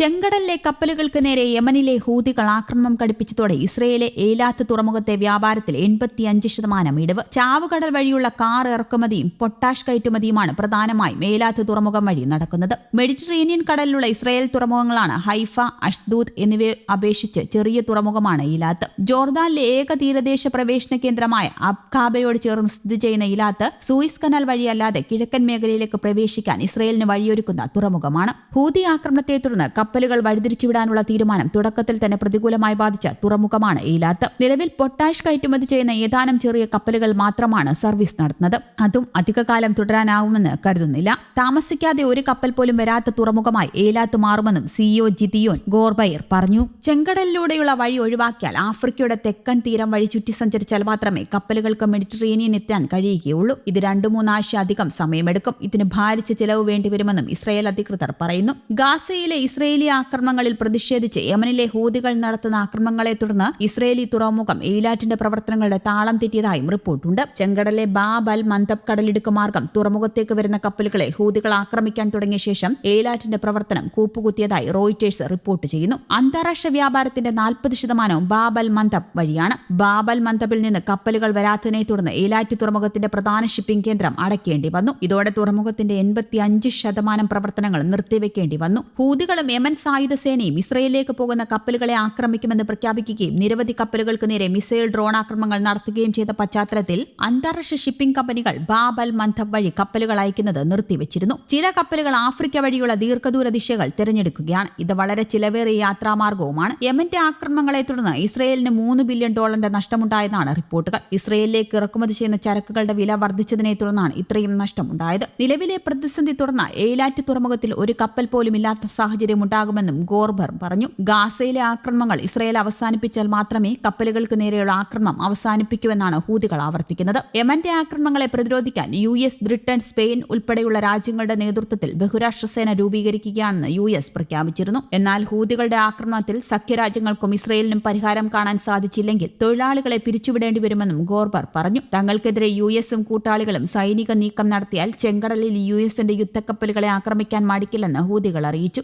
ചെങ്കടലിലെ കപ്പലുകൾക്ക് നേരെ യമനിലെ ഹൂതികൾ ആക്രമണം കടുപ്പിച്ചതോടെ ഇസ്രയേലെ ഏലാത്ത് തുറമുഖത്തെ വ്യാപാരത്തിൽ എൺപത്തിയഞ്ച് ശതമാനം ഇടിവ്. ചാവുകടൽ വഴിയുള്ള കാർ ഇറക്കുമതിയും പൊട്ടാഷ് കയറ്റുമതിയുമാണ് പ്രധാനമായും ഏലാത്ത് തുറമുഖം വഴി നടക്കുന്നത്. മെഡിറ്ററേനിയൻ കടലിലുള്ള ഇസ്രയേൽ തുറമുഖങ്ങളാണ് ഹൈഫ അഷ്ദൂദ് എന്നിവയെ അപേക്ഷിച്ച് ചെറിയ തുറമുഖമാണ് ഇലാത്ത്. ജോർദാനിലെ ഏക തീരദേശ പ്രവേശന കേന്ദ്രമായ അബ്ഖാബയോട് ചേർന്ന് സ്ഥിതി ചെയ്യുന്ന ഇലാത്ത് സൂയിസ് കനാൽ വഴിയല്ലാതെ കിഴക്കൻ മേഖലയിലേക്ക് പ്രവേശിക്കാൻ ഇസ്രയേലിന് വഴിയൊരുക്കുന്ന തുറമുഖമാണ്. ഹൂതി ആക്രമണത്തെ തുടർന്ന് കപ്പലുകൾ വഴിതിരിച്ചുവിടാനുള്ള തീരുമാനം തുടക്കത്തിൽ തന്നെ പ്രതികൂലമായി ബാധിച്ച തുറമുഖമാണ് ഏലാത്ത്. നിലവിൽ പൊട്ടാഷ് കയറ്റുമതി ചെയ്യുന്ന ഏതാനും ചെറിയ കപ്പലുകൾ മാത്രമാണ് സർവീസ് നടത്തുന്നത്. അതും അധികകാലം തുടരാനാവുമെന്ന് കരുതുന്നില്ല. താമസിക്കാതെ ഒരു കപ്പൽ പോലും വരാത്ത തുറമുഖമായി ഏലാത്ത് മാറുമെന്നും സിഇഒ ജിതിയോൻ ഗോർബയർ പറഞ്ഞു. ചെങ്കടലിലൂടെയുള്ള വഴി ഒഴിവാക്കിയാൽ ആഫ്രിക്കയുടെ തെക്കൻ തീരം വഴി ചുറ്റി സഞ്ചരിച്ചാൽ മാത്രമേ കപ്പലുകൾക്ക് മെഡിറ്ററേനിയൻ എത്താൻ കഴിയുകയുള്ളൂ. ഇത് രണ്ടു മൂന്നാഴ്ച അധികം സമയമെടുക്കും. ഇതിന് ഭാരിച്ച ചെലവ് വേണ്ടിവരുമെന്നും ഇസ്രായേൽ അധികൃതർ പറയുന്നു. ഗാസയിലെ ഇസ്രയേലി ആക്രമണങ്ങളിൽ പ്രതിഷേധിച്ച് യമനിലെ ഹൂതികൾ നടത്തുന്ന ആക്രമണങ്ങളെ തുടർന്ന് ഇസ്രയേലി തുറമുഖം എയിലാറ്റിന്റെ പ്രവർത്തനങ്ങളുടെ താളം തെറ്റിയതായും റിപ്പോർട്ടുണ്ട്. ചെങ്കടലെ ബാബ് അൽ മന്തബ് കടലിടുക്ക് മാർഗം തുറമുഖത്തേക്ക് വരുന്ന കപ്പലുകളെ ഹൂതികൾ ആക്രമിക്കാൻ തുടങ്ങിയ ശേഷം എയിലാറ്റിന്റെ പ്രവർത്തനം കൂപ്പുകുത്തിയതായി റോയിറ്റേഴ്സ് റിപ്പോർട്ട് ചെയ്യുന്നു. അന്താരാഷ്ട്ര വ്യാപാരത്തിന്റെ നാൽപ്പത് ശതമാനവും ബാബ് അൽ മന്തബ് വഴിയാണ്. ബാബ് അൽ മന്തബിൽ നിന്ന് കപ്പലുകൾ വരാത്തതിനെ തുടർന്ന് എയിലാറ്റ് തുറമുഖത്തിന്റെ പ്രധാന ഷിപ്പിംഗ് കേന്ദ്രം അടയ്ക്കേണ്ടി വന്നു. ഇതോടെ തുറമുഖത്തിന്റെ എൺപത്തി അഞ്ച് ശതമാനം പ്രവർത്തനങ്ങൾ നിർത്തിവെക്കേണ്ടി വന്നു. ഹൂതികളും യമൻ സായുധ സേനയും ഇസ്രയേലിലേക്ക് പോകുന്ന കപ്പലുകളെ ആക്രമിക്കുമെന്ന് പ്രഖ്യാപിക്കുകയും നിരവധി കപ്പലുകൾക്ക് നേരെ മിസൈൽ ഡ്രോൺ ആക്രമണങ്ങൾ നടത്തുകയും ചെയ്ത പശ്ചാത്തലത്തിൽ അന്താരാഷ്ട്ര ഷിപ്പിംഗ് കമ്പനികൾ ബാബൽ മന്ധബ് വഴി കപ്പലുകൾ അയക്കുന്നത് നിർത്തിവച്ചിരുന്നു. ചില കപ്പലുകൾ ആഫ്രിക്ക വഴിയുള്ള ദീർഘദൂര ദിശകൾ തിരഞ്ഞെടുക്കുകയാണ്. ഇത് വളരെ ചിലവേറിയ യാത്രാമാർഗവുമാണ്. യമന്റെ ആക്രമണങ്ങളെ തുടർന്ന് ഇസ്രയേലിന് മൂന്ന് ബില്യൺ ഡോളറിന്റെ നഷ്ടമുണ്ടായെന്നാണ് റിപ്പോർട്ടുകൾ. ഇസ്രയേലിലേക്ക് ഇറക്കുമതി ചെയ്യുന്ന ചരക്കുകളുടെ വില വർദ്ധിച്ചതിനെ തുടർന്നാണ് ഇത്രയും നഷ്ടമുണ്ടായത്. നിലവിലെ പ്രതിസന്ധി തുടർന്ന് എയിലാറ്റ് തുറമുഖത്തിൽ ഒരു കപ്പൽ പോലും ഇല്ലാത്ത സാഹചര്യം ഉണ്ടാകുമെന്നും ഗോർബർ പറഞ്ഞു. ഗാസയിലെ ആക്രമണങ്ങൾ ഇസ്രയേൽ അവസാനിപ്പിച്ചാൽ മാത്രമേ കപ്പലുകൾക്ക് നേരെയുള്ള ആക്രമണം അവസാനിപ്പിക്കുമെന്നാണ് ഹൂതികൾ ആവർത്തിക്കുന്നത്. യമന്റെ ആക്രമണങ്ങളെ പ്രതിരോധിക്കാൻ യു എസ് ബ്രിട്ടൻ സ്പെയിൻ ഉൾപ്പെടെയുള്ള രാജ്യങ്ങളുടെ നേതൃത്വത്തിൽ ബഹുരാഷ്ട്ര സേന രൂപീകരിക്കുകയാണെന്ന് യു എസ് പ്രഖ്യാപിച്ചിരുന്നു. എന്നാൽ ഹൂതികളുടെ ആക്രമണത്തിൽ സഖ്യരാജ്യങ്ങൾക്കും ഇസ്രയേലിനും പരിഹാരം കാണാൻ സാധിച്ചില്ലെങ്കിൽ തൊഴിലാളികളെ പിരിച്ചുവിടേണ്ടി വരുമെന്നും ഗോർബർ പറഞ്ഞു. തങ്ങൾക്കെതിരെ യു എസും കൂട്ടാളികളും സൈനിക നീക്കം നടത്തിയാൽ ചെങ്കടലിൽ യു എസിന്റെ യുദ്ധക്കപ്പലുകളെ ആക്രമിക്കാൻ മടിക്കില്ലെന്ന് ഹൂതികൾ അറിയിച്ചു.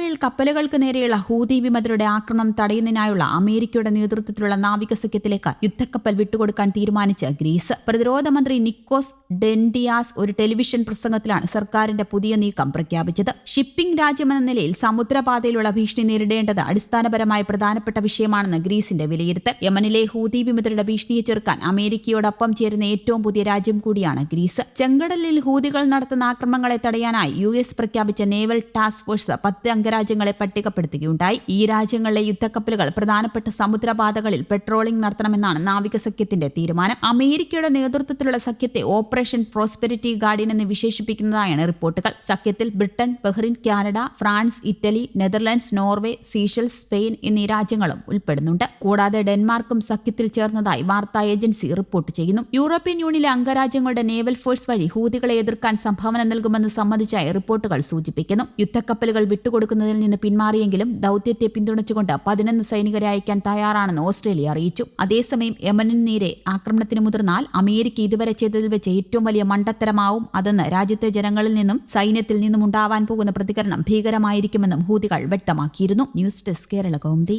ചെങ്കടലിൽ കപ്പലുകൾക്ക് നേരെയുള്ള ഹൂതി വിമതരുടെ ആക്രമണം തടയുന്നതിനായുള്ള അമേരിക്കയുടെ നേതൃത്വത്തിലുള്ള നാവിക സഖ്യത്തിലേക്ക് യുദ്ധക്കപ്പൽ വിട്ടുകൊടുക്കാൻ തീരുമാനിച്ച് ഗ്രീസ്. പ്രതിരോധ മന്ത്രി നിക്കോസ് ഡെൻഡിയാസ് ഒരു ടെലിവിഷൻ പ്രസംഗത്തിലാണ് സർക്കാരിന്റെ പുതിയ നീക്കം പ്രഖ്യാപിച്ചത്. ഷിപ്പിംഗ് രാജ്യമെന്ന നിലയിൽ സമുദ്രപാതയിലുള്ള ഭീഷണി നേരിടേണ്ടത് അടിസ്ഥാനപരമായ പ്രധാനപ്പെട്ട വിഷയമാണെന്ന് ഗ്രീസിന്റെ വിലയിരുത്തൽ. യമനിലെ ഹൂതി വിമതരുടെ ഭീഷണിയെ ചെറുക്കാൻ അമേരിക്കയോടൊപ്പം ചേരുന്ന ഏറ്റവും പുതിയ രാജ്യം കൂടിയാണ് ഗ്രീസ്. ചെങ്കടലിൽ ഹൂതികൾ നടത്തുന്ന ആക്രമണങ്ങളെ തടയാനായി യു എസ് പ്രഖ്യാപിച്ച നേവൽ ടാസ്ക് ഫോഴ്സ് പത്ത് അംഗരാജ്യങ്ങളെ പട്ടികപ്പെടുത്തുകയുണ്ടായി. ഈ രാജ്യങ്ങളിലെ യുദ്ധക്കപ്പലുകൾ പ്രധാനപ്പെട്ട സമുദ്രപാതകളിൽ പെട്രോളിംഗ് നടത്തണമെന്നാണ് നാവിക സഖ്യത്തിന്റെ തീരുമാനം. അമേരിക്കയുടെ നേതൃത്വത്തിലുള്ള സഖ്യത്തെ ഓപ്പറേഷൻ പ്രോസ്പെരിറ്റി ഗാർഡിയൻ എന്ന് വിശേഷിപ്പിക്കുന്നതായാണ് റിപ്പോർട്ടുകൾ. സഖ്യത്തിൽ Britain Bahrain Canada France Italy Netherlands Norway Seychelles Spain എന്നീ രാജ്യങ്ങളും ഉൾപ്പെടുന്നുണ്ട്. കൂടാതെ ഡെൻമാർക്കും സഖ്യത്തിൽ ചേർന്നതായി വാർത്താ ഏജൻസി റിപ്പോർട്ട് ചെയ്യുന്നു. യൂറോപ്യൻ യൂണിയനിലെ അംഗരാജ്യങ്ങളുടെ നേവൽ ഫോഴ്സ് വഴി ഹൂതികളെ എതിർക്കാൻ സംഭാവന നൽകുമെന്ന് സംബന്ധിച്ചായി റിപ്പോർട്ടുകൾ സൂചിപ്പിക്കുന്നു. യുദ്ധക്കപ്പലുകൾ വിട്ടുകൊടുക്കുന്നതിൽ നിന്ന് പിന്മാറിയെങ്കിലും ദൌത്യത്തെ പിന്തുണച്ചുകൊണ്ട് പതിനൊന്ന് സൈനികരെ അയക്കാൻ തയ്യാറാണെന്ന് ഓസ്ട്രേലിയ അറിയിച്ചു. അതേസമയം യമനിന് നേരെ ആക്രമണത്തിന് മുതിർന്നാൽ അമേരിക്ക ഇതുവരെ ചെയ്തതിൽ വെച്ച് ഏറ്റവും വലിയ മണ്ടത്തരമാവും അതെന്ന് രാജ്യത്തെ ജനങ്ങളിൽ നിന്നും സൈന്യത്തിൽ നിന്നും ഉണ്ടാവാൻ പോകുന്ന പ്രതികരണം ഭീകരമായിരിക്കുമെന്നും ഹൂതികൾ വ്യക്തമാക്കിയിരുന്നു. News desk Kerala Kaumudi.